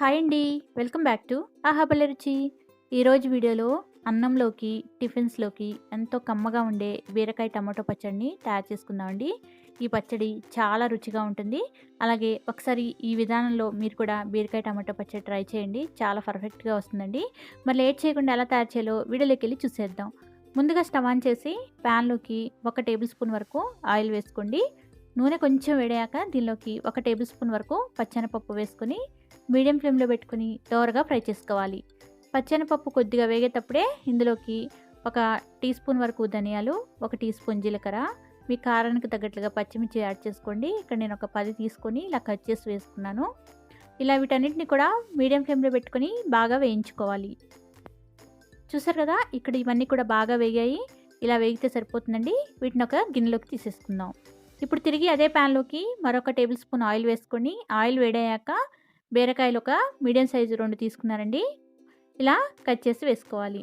Hi అండి. Welcome back to ఆహాబల రుచి. ఈరోజు వీడియోలో అన్నంలోకి టిఫిన్స్లోకి ఎంతో కమ్మగా ఉండే బీరకాయ టమాటో పచ్చడిని తయారు చేసుకుందామండి ఈ పచ్చడి చాలా రుచిగా ఉంటుంది. అలాగే ఒకసారి ఈ విధానంలో మీరు కూడా బీరకాయ టమాటో పచ్చడి ట్రై చేయండి. చాలా పర్ఫెక్ట్గా వస్తుందండి. మరి లేట్ చేయకుండా ఎలా తయారు చేయాలో వీడియోలోకి వెళ్ళి చూసేద్దాం. ముందుగా స్టవ్ ఆన్ చేసి ప్యాన్లోకి ఒక టేబుల్ స్పూన్ వరకు ఆయిల్ వేసుకోండి. నూనె కొంచెం వేడాక దీనిలోకి ఒక టేబుల్ స్పూన్ వరకు పచ్చెనపప్పు వేసుకొని మీడియం ఫ్లేమ్లో పెట్టుకుని దోరగా ఫ్రై చేసుకోవాలి. పచ్చెనపప్పు కొద్దిగా వేగేటప్పుడే ఇందులోకి ఒక టీ స్పూన్ వరకు ధనియాలు ఒక టీ స్పూన్ జీలకర్ర. మీ కారానికి తగ్గట్లుగా పచ్చిమిర్చి యాడ్ చేసుకోండి. ఇక్కడ నేను ఒక పది తీసుకొని ఇలా కట్ చేసి వేసుకున్నాను. ఇలా వీటన్నిటిని కూడా మీడియం ఫ్లేమ్లో పెట్టుకొని బాగా వేయించుకోవాలి. చూసారు కదా ఇక్కడ ఇవన్నీ కూడా బాగా వేగాయి. ఇలా వేగితే సరిపోతుందండి. వీటిని ఒక గిన్నెలోకి తీసేసుకుందాం. ఇప్పుడు తిరిగి అదే ప్యాన్లోకి మరొక టేబుల్ స్పూన్ ఆయిల్ వేసుకొని ఆయిల్ వేడయ్యాక బీరకాయలు ఒక మీడియం సైజు రెండు తీసుకున్నారండి. ఇలా కట్ చేసి వేసుకోవాలి.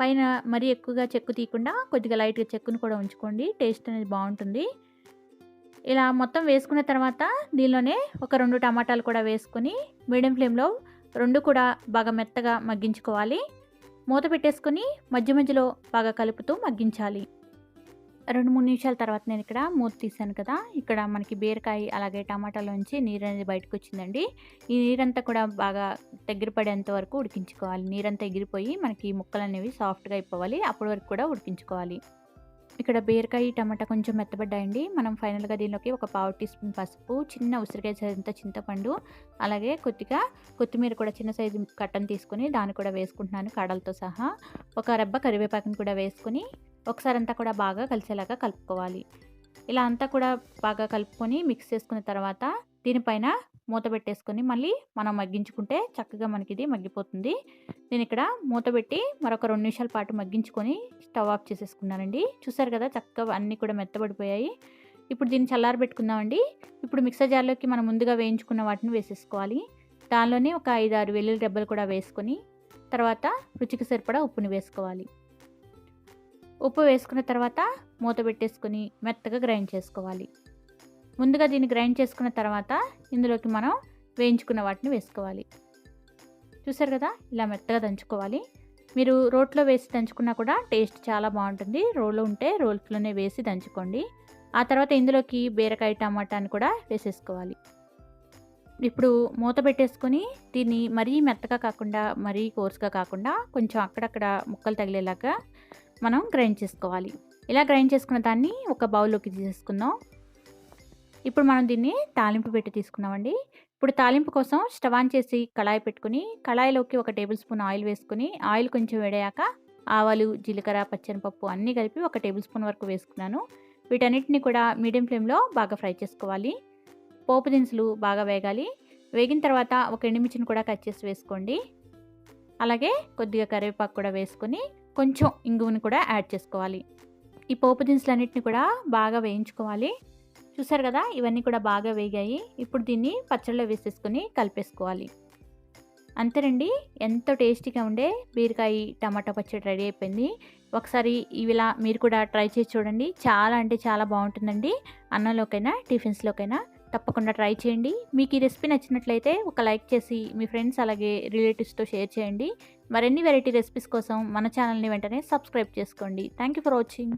పైన మరీ ఎక్కువగా చెక్కు తీయకుండా కొద్దిగా లైట్గా చెక్కును కూడా ఉంచుకోండి. టేస్ట్ అనేది బాగుంటుంది. ఇలా మొత్తం వేసుకున్న తర్వాత దీనిలోనే ఒక రెండు టమాటాలు కూడా వేసుకొని మీడియం ఫ్లేమ్లో రెండు కూడా బాగా మెత్తగా మగ్గించుకోవాలి. మూత పెట్టేసుకొని మధ్య మధ్యలో బాగా కలుపుతూ మగ్గించాలి. రెండు మూడు నిమిషాల తర్వాత నేను ఇక్కడ మూత తీసాను కదా. ఇక్కడ మనకి బీరకాయ అలాగే టమాటాలోంచి నీరు అనేది బయటకు వచ్చిందండి. ఈ నీరంతా కూడా బాగా దగ్గర పడేంత వరకు ఉడికించుకోవాలి. నీరంతా ఎగిరిపోయి మనకి ముక్కలు అనేవి సాఫ్ట్గా అయిపోవాలి. అప్పటి వరకు కూడా ఉడికించుకోవాలి. ఇక్కడ బీరకాయ టమాటా కొంచెం మెత్తబడ్డాయండి. మనం ఫైనల్గా దీనిలోకి ఒక పావు టీ స్పూన్ పసుపు చిన్న ఉసిరికాయ సైజంత చింతపండు అలాగే కొద్దిగా కొత్తిమీర కూడా చిన్న సైజు కట్టను తీసుకొని దాన్ని కూడా వేసుకుంటున్నాను కాడలతో సహా. ఒక రెబ్బ కరివేపాకుని కూడా వేసుకుని ఒకసారి అంతా కూడా బాగా కలిసేలాగా కలుపుకోవాలి. ఇలా అంతా కూడా బాగా కలుపుకొని మిక్స్ చేసుకున్న తర్వాత దీనిపైన మూత పెట్టేసుకొని మళ్ళీ మనం మగ్గించుకుంటే చక్కగా మనకి ఇది మగ్గిపోతుంది. నేను ఇక్కడ మూత పెట్టి మరొక రెండు నిమిషాల పాటు మగ్గించుకొని స్టవ్ ఆఫ్ చేసేసుకున్నానండి. చూసారు కదా చక్కగా అన్నీ కూడా మెత్తబడిపోయాయి. ఇప్పుడు దీన్ని చల్లారబెట్టుకుందామండి ఇప్పుడు మిక్సర్ జార్లోకి మనం ముందుగా వేయించుకున్న వాటిని వేసేసుకోవాలి. దానిలోనే ఒక ఐదు ఆరు వెల్లుల్లి డబ్బలు కూడా వేసుకొని తర్వాత రుచికి సరిపడా ఉప్పుని వేసుకోవాలి. ఉప్పు వేసుకున్న తర్వాత మూత పెట్టేసుకొని మెత్తగా గ్రైండ్ చేసుకోవాలి. ముందుగా దీన్ని గ్రైండ్ చేసుకున్న తర్వాత ఇందులోకి మనం వేయించుకున్న వాటిని వేసుకోవాలి. చూసారు కదా? ఇలా మెత్తగా దంచుకోవాలి. మీరు రోట్లో వేసి దంచుకున్నా కూడా టేస్ట్ చాలా బాగుంటుంది. రోలు ఉంటే రోల్స్లోనే వేసి దంచుకోండి. ఆ తర్వాత ఇందులోకి బీరకాయ టమాటాని కూడా వేసేసుకోవాలి. ఇప్పుడు మూత పెట్టేసుకొని దీన్ని మరీ మెత్తగా కాకుండా మరీ కోర్స్గా కాకుండా కొంచెం అక్కడక్కడ ముక్కలు తగిలేలాగా మనం గ్రైండ్ చేసుకోవాలి. ఇలా గ్రైండ్ చేసుకున్న దాన్ని ఒక బౌల్లోకి తీసేసుకుందాం. ఇప్పుడు మనం దీన్ని తాలింపు పెట్టి తీసుకున్నామండి. ఇప్పుడు తాలింపు కోసం స్టవ్ ఆన్ చేసి కళాయి పెట్టుకుని కళాయిలోకి ఒక టేబుల్ స్పూన్ ఆయిల్ వేసుకుని ఆయిల్ కొంచెం వేడాక ఆవాలు జీలకర్ర పచ్చనిపప్పు అన్నీ కలిపి ఒక టేబుల్ స్పూన్ వరకు వేసుకున్నాను. వీటన్నిటిని కూడా మీడియం ఫ్లేమ్లో బాగా ఫ్రై చేసుకోవాలి. పోపు దినుసులు బాగా వేగాలి. వేగిన తర్వాత ఒక ఎండుమిర్చిని కూడా కట్ చేసి వేసుకోండి. అలాగే కొద్దిగా కరివేపాకు కూడా వేసుకొని కొంచెం ఇంగువని కూడా యాడ్ చేసుకోవాలి. ఈ పోపు దినుసులన్నింటిని కూడా బాగా వేయించుకోవాలి. చూసారు కదా? ఇవన్నీ కూడా బాగా వేగాయి. ఇప్పుడు దీన్ని పచ్చళ్ళలో వేసేసుకొని కలిపేసుకోవాలి. అంతేనండి. ఎంతో టేస్టీగా ఉండే బీరకాయ టమాటా పచ్చడి రెడీ అయిపోయింది. ఒకసారి ఇవిలా మీరు కూడా ట్రై చేసి చూడండి. చాలా అంటే చాలా బాగుంటుందండి. అన్నంలోకైనా టిఫిన్స్లోకైనా తప్పకుండా ట్రై చేయండి. మీకు ఈ రెసిపీ నచ్చినట్లయితే ఒక లైక్ చేసి మీ ఫ్రెండ్స్ అలాగే రిలేటివ్స్తో షేర్ చేయండి. మరిన్ని వెరైటీ రెసిపీస్ కోసం మన ఛానల్ని వెంటనే సబ్స్క్రైబ్ చేసుకోండి. Thank for watching.